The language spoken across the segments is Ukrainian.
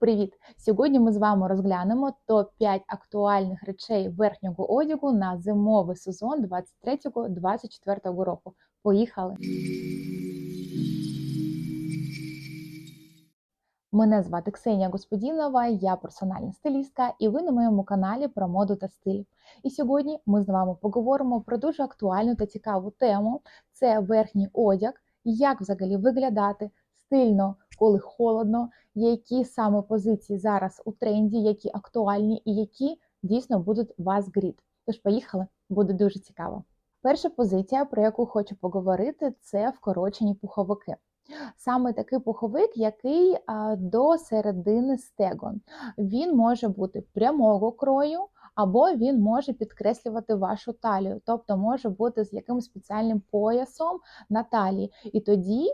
Привіт! Сьогодні ми з вами розглянемо топ-5 актуальних речей верхнього одягу на зимовий сезон 23-24 року. Поїхали! Мене звати Ксенія Господінова, я персональна стилістка, і ви на моєму каналі про моду та стиль. І сьогодні ми з вами поговоримо про дуже актуальну та цікаву тему: це верхній одяг, як взагалі виглядати стильно, коли холодно, які саме позиції зараз у тренді, які актуальні і які дійсно будуть вас гріти. Тож поїхали, буде дуже цікаво. Перша позиція, про яку хочу поговорити, це вкорочені пуховики. Саме такий пуховик, який до середини стегон. Він може бути прямого крою, або він може підкреслювати вашу талію, тобто може бути з якимось спеціальним поясом на талії. І тоді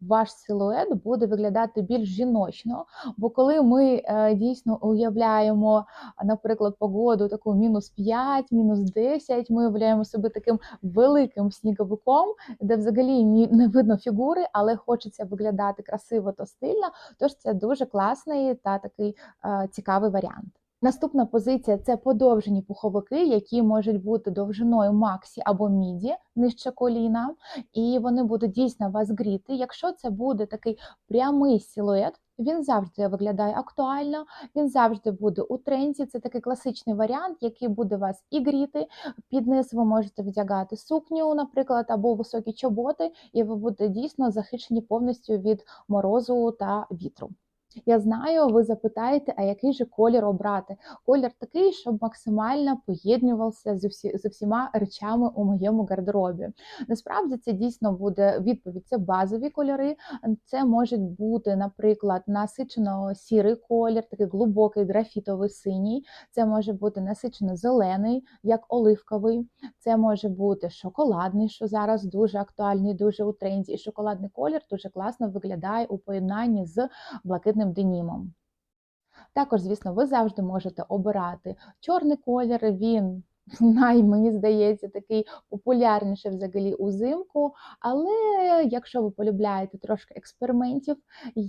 ваш силует буде виглядати більш жіночно. Бо коли ми е, дійсно уявляємо, наприклад, погоду таку мінус 5, мінус 10, ми уявляємо себе таким великим сніговиком, де взагалі не видно фігури, але хочеться виглядати красиво та стильно. Тож це дуже класний та такий е, цікавий варіант. Наступна позиція це подовжені пуховики, які можуть бути довжиною максі або міді нижче коліна, і вони будуть дійсно вас гріти. Якщо це буде такий прямий силует, він завжди виглядає актуально, він завжди буде у тренді. Це такий класичний варіант, який буде вас і гріти. Під низ ви можете вдягати сукню, наприклад, або високі чоботи, і ви будете дійсно захищені повністю від морозу та вітру. Я знаю, ви запитаєте, а який же колір обрати? Колір такий, щоб максимально поєднувався з усі, з усіма речами у моєму гардеробі. Насправді це дійсно буде відповідь. Це базові кольори. Це можуть бути, наприклад, насичено сірий колір, такий глибокий графітовий синій. Це може бути насичено зелений, як оливковий. Це може бути шоколадний, що зараз дуже актуальний, дуже у тренді. І шоколадний колір дуже класно виглядає у поєднанні з блакитним блакитним денімом. Також, звісно, ви завжди можете обирати чорний колір, він най, мені здається, такий популярніший взагалі узимку. Але якщо ви полюбляєте трошки експериментів,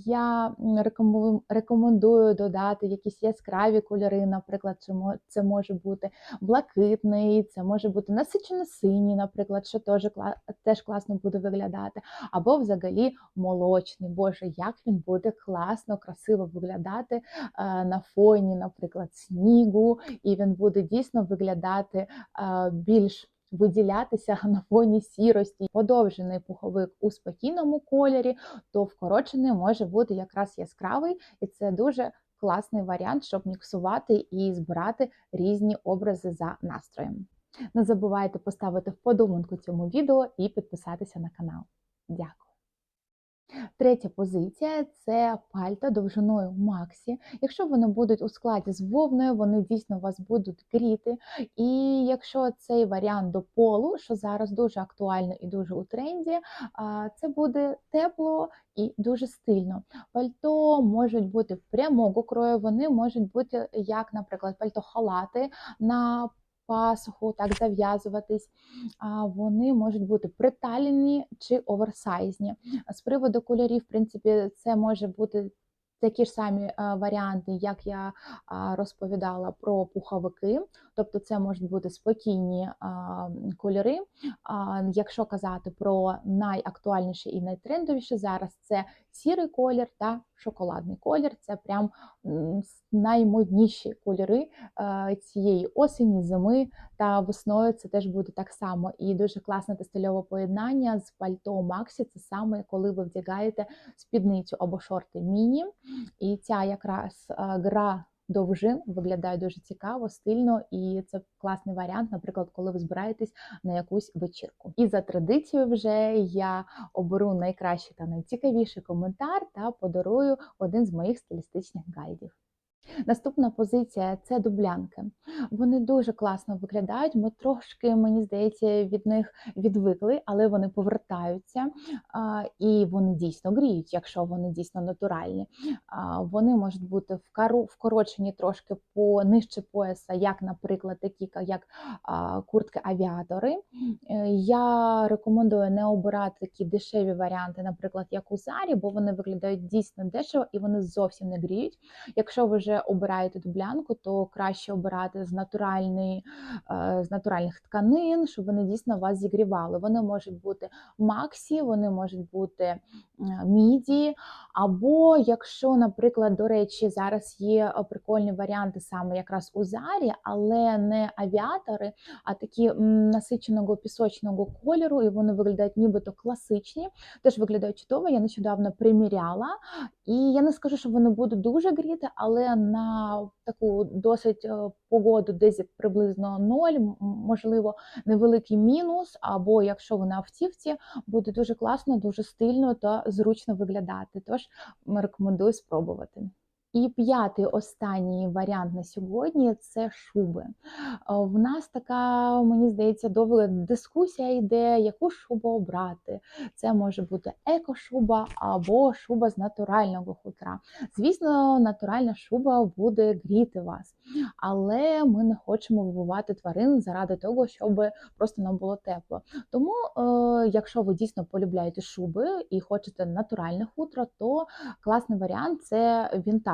я рекомендую додати якісь яскраві кольори. Наприклад, це може бути блакитний, це може бути насичено синій, наприклад, що теж теж класно буде виглядати. Або взагалі молочний. Боже, як він буде класно, красиво виглядати е, на фоні, наприклад, снігу, і він буде дійсно виглядати почати більш виділятися на фоні сірості. Подовжений пуховик у спокійному кольорі, то вкорочений може бути якраз яскравий, і це дуже класний варіант, щоб міксувати і збирати різні образи за настроєм. Не забувайте поставити вподобанку цьому відео і підписатися на канал. Дякую! Третя позиція це пальта довжиною Максі. Якщо вони будуть у складі з вовною, вони дійсно вас будуть гріти. І якщо цей варіант до полу, що зараз дуже актуально і дуже у тренді, це буде тепло і дуже стильно. Пальто можуть бути прямого крою, вони можуть бути, як, наприклад, пальто-халати на пасуху, так зав'язуватись, вони можуть бути приталені чи оверсайзні. З приводу кольорів, в принципі, це може бути такі ж самі е, варіанти, як я розповідала про пуховики, тобто це можуть бути спокійні кольори. Якщо казати про найактуальніше і найтрендовіше зараз, це сірий колір та шоколадний колір це прям наймодніші кольори е, цієї осені, зими та весною. Це теж буде так само. І дуже класне та стильове поєднання з пальто Максі. Це саме коли ви вдягаєте спідницю або шорти міні. І ця якраз е, гра. Довжин виглядає дуже цікаво, стильно, і це класний варіант, наприклад, коли ви збираєтесь на якусь вечірку. І за традицією, вже я оберу найкращий та найцікавіший коментар та подарую один з моїх стилістичних гайдів. Наступна позиція це дублянки. Вони дуже класно виглядають. Ми трошки, мені здається, від них відвикли, але вони повертаються і вони дійсно гріють, якщо вони дійсно натуральні. Вони можуть бути вкорочені трошки по нижче пояса, як, наприклад, такі як а, куртки авіатори. Е, Я рекомендую не обирати такі дешеві варіанти, наприклад, як у Зарі, бо вони виглядають дійсно дешево і вони зовсім не гріють. Якщо ви вже обираєте дублянку, то краще обирати з натуральної, е, з натуральних тканин, щоб вони дійсно вас зігрівали. Вони можуть бути максі, вони можуть бути міді, або якщо, наприклад, до речі, зараз є е, прикольні варіанти саме якраз у зарі, але не авіатори, а такі насиченого пісочного кольору, і вони виглядають нібито класичні, теж виглядають чудово. Я нещодавно приміряла, і я не скажу, що вони будуть дуже гріти, але на таку досить е, погоду, десь приблизно ноль, можливо, невеликий мінус, або якщо ви на автівці, буде дуже класно, дуже стильно та зручно виглядати. Тож рекомендую спробувати. І п'ятий останній варіант на сьогодні це шуби. В нас така, мені здається, довга дискусія йде, яку шубу обрати. Це може бути екошуба або шуба з натурального хутра. Звісно, натуральна шуба буде гріти вас, але ми не хочемо вбивати тварин заради того, щоб просто нам було тепло. Тому, е, якщо ви дійсно полюбляєте шуби і хочете натуральне хутро, то класний варіант це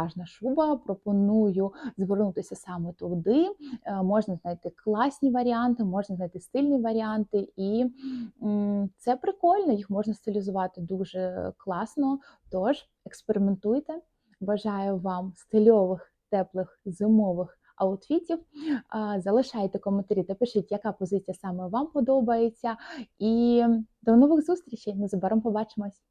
вінтажна шуба. Пропоную звернутися саме туди. Е, Можна знайти класні варіанти, можна знайти стильні варіанти, і це прикольно, їх можна стилізувати дуже класно. Тож експериментуйте. Бажаю вам стильових, теплих, зимових аутфітів. Залишайте коментарі та пишіть, яка позиція саме вам подобається. І до нових зустрічей. Незабаром побачимось.